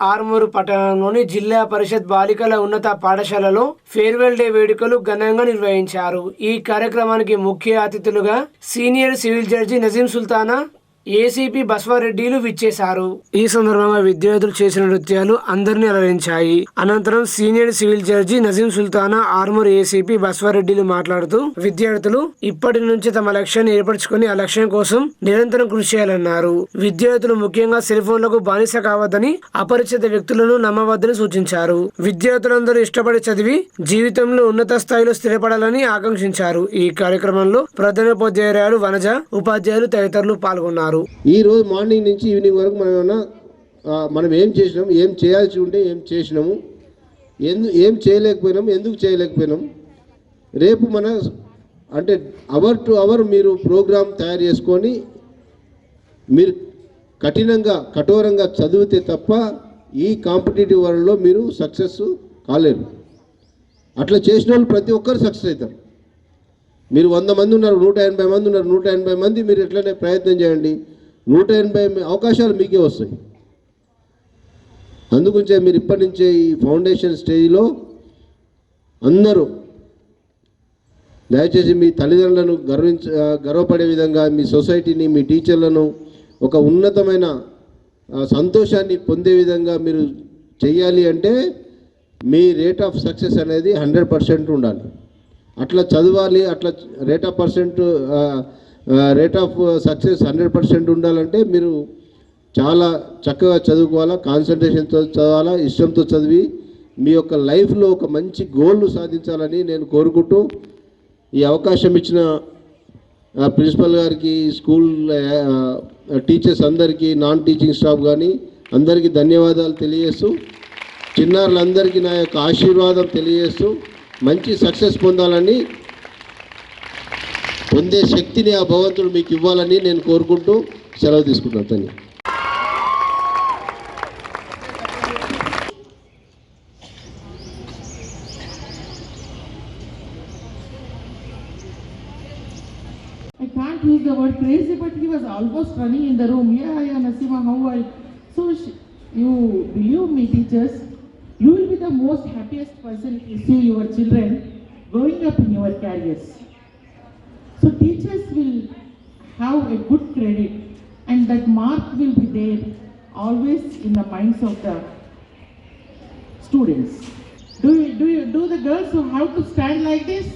ఆర్మూరు పట్టణంలోని జిల్లా పరిషత్ బాలికల ఉన్నత పాఠశాలలో ఫేర్వెల్ డే వేడుకలు ఘనంగా నిర్వహించారు. ఈ కార్యక్రమానికి ముఖ్య అతిథులుగా senior civil judge Nazeem Sultana ACP బస్వారెడ్డిలు విచ్చేశారు. ఈ సందర్భంగా విద్యార్థులు చేసిన నృత్యాలు అందరినీ అలరించాయి. అనంతరం senior civil judge Nazeem Sultana Armoor ACP బస్వారెడ్డిలు మాట్లాడుతూ విద్యార్థులు ఇప్పటి నుంచి తమ లక్ష్యాన్ని ఏర్పరచుకుని ఆ లక్ష్యం కోసం నిరంతరం కృషి చేయాలన్నారు. విద్యార్థులు ముఖ్యంగా సెల్ ఫోన్లకు బానిస కావద్దని అపరిచిత వ్యక్తులను నమ్మవద్దని సూచించారు. విద్యార్థులందరూ ఇష్టపడి చదివి జీవితంలో ఉన్నత స్థాయిలో స్థిరపడాలని ఆకాంక్షించారు. ఈ కార్యక్రమంలో ప్రధానోపాధ్యాయురాలు వనజ ఉపాధ్యాయులు తదితరులు పాల్గొన్నారు. ఈ రోజు మార్నింగ్ నుంచి ఈవినింగ్ వరకు మనం ఏమన్నా మనం ఏం చేసినాం ఏం చేయాల్సి ఉంటే ఏం చేసినాము ఎందు ఏం చేయలేకపోయినాం ఎందుకు చేయలేకపోయినాం రేపు మన అంటే అవర్ టు అవర్ మీరు ప్రోగ్రామ్ తయారు చేసుకొని మీరు కఠినంగా కఠోరంగా చదివితే తప్ప ఈ కాంపిటేటివ్ వరల్డ్లో మీరు సక్సెస్ కాలేరు. అట్లా చేసిన వాళ్ళు ప్రతి ఒక్కరు సక్సెస్ అవుతారు. మీరు వంద మంది ఉన్నారు నూట ఎనభై మంది ఉన్నారు నూట ఎనభై మంది మీరు ఎట్లనే ప్రయత్నం చేయండి. నూట ఎనభై అవకాశాలు మీకే వస్తాయి. అందుగురించే మీరు ఇప్పటి నుంచే ఈ ఫౌండేషన్ స్టేజ్లో అందరూ దయచేసి మీ తల్లిదండ్రులను గర్వించ గర్వపడే విధంగా మీ సొసైటీని మీ టీచర్లను ఒక ఉన్నతమైన సంతోషాన్ని పొందే విధంగా మీరు చెయ్యాలి అంటే మీ రేట్ ఆఫ్ సక్సెస్ అనేది హండ్రెడ్ పర్సెంట్ ఉండాలి. అట్లా చదవాలి అట్లా rate of percent rate of success hundred percent ఉండాలంటే మీరు చాలా చక్కగా చదువుకోవాలా కాన్సన్ట్రేషన్తో చదవాలా ఇష్టంతో చదివి మీ యొక్క లైఫ్లో ఒక మంచి గోల్ను సాధించాలని నేను కోరుకుంటూ ఈ అవకాశం ఇచ్చిన ప్రిన్సిపల్ గారికి స్కూల్ టీచర్స్ అందరికీ నాన్ టీచింగ్ స్టాఫ్ కానీ అందరికీ ధన్యవాదాలు తెలియజేస్తూ చిన్నారులందరికీ నా యొక్క ఆశీర్వాదం తెలియజేస్తూ మంచి సక్సెస్ పొందాలని పొందే శక్తిని ఆ భగవంతుడు మీకు ఇవ్వాలని నేను కోరుకుంటూ సెలవు తీసుకుంటాను తల్లి I can't use the word crazy, but he was almost running in the room. Yeah, yeah, Nasima, how are you? So, sh- you believe me, teachers, you will be the most happiest person if you see your children growing up in your careers. So, teachers will have a good credit, and that mark will be there always in the minds of the students. Do you, do you, do the girls who have to stand like this?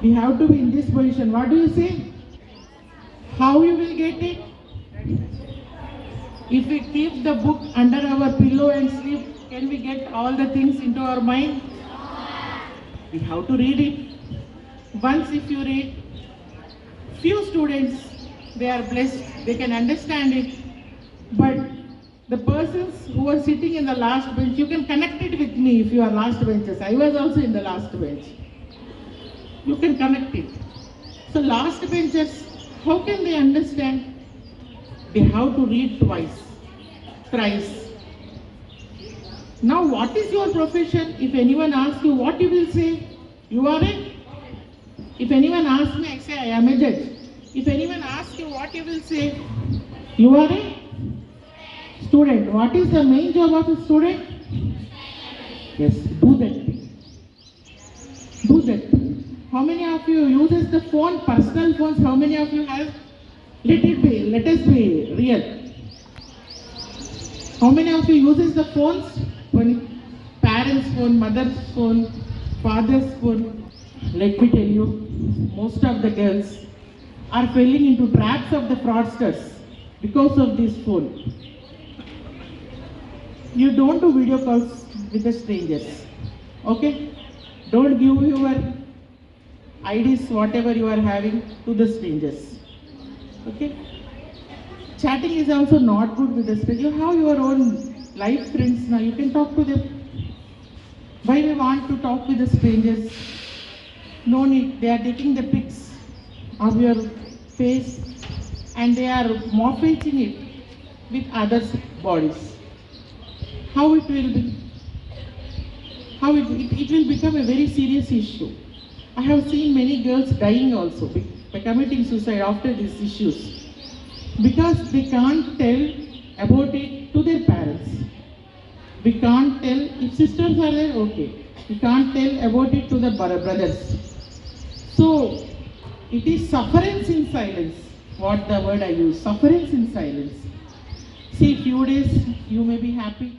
We have to be in this position. What do you say? How you will get it? If we keep the book under our pillow and sleep, can we get all the things into our mind? We have to read it. Once if you read, few students, they are blessed, they can understand it. But the persons who are sitting in the last bench, you can connect it with me if you are last benches. I was also in the last bench you can connect it. So last benchers, how can they understand? They have to read twice, thrice. Now what is your profession? If anyone asks you what you will say, you are a. If anyone asks me, I say I am a judge. If anyone asks you what you will say, you are a student. What is the main job of a student? Yes, do that. Do that. How many of you uses the phone, personal phones? How many of you have? Let it be, let us be real. How many of you uses the phones? Parents' phone, mother's phone, father's phone. Let me tell you, most of the girls are falling into traps of the fraudsters because of this phone. You don't do video calls with the strangers. Okay? Don't give your IDs, whatever you are having, to the strangers. Okay? Chatting is also not good with the stranger. You have your own life friends now. You can talk to them. Why we want to talk with the strangers? No need. They are taking the pics of your face and they are morphing it with others' bodies. How it will be? How it, it, it will become a very serious issue. I have seen many girls dying also by committing suicide after these issues because they can't tell about it to their parents. We can't tell, if sisters are there, okay. We can't tell about it to the brothers. So, it is sufferance in silence, what the word I use, sufferance in silence. See, few days you may be happy,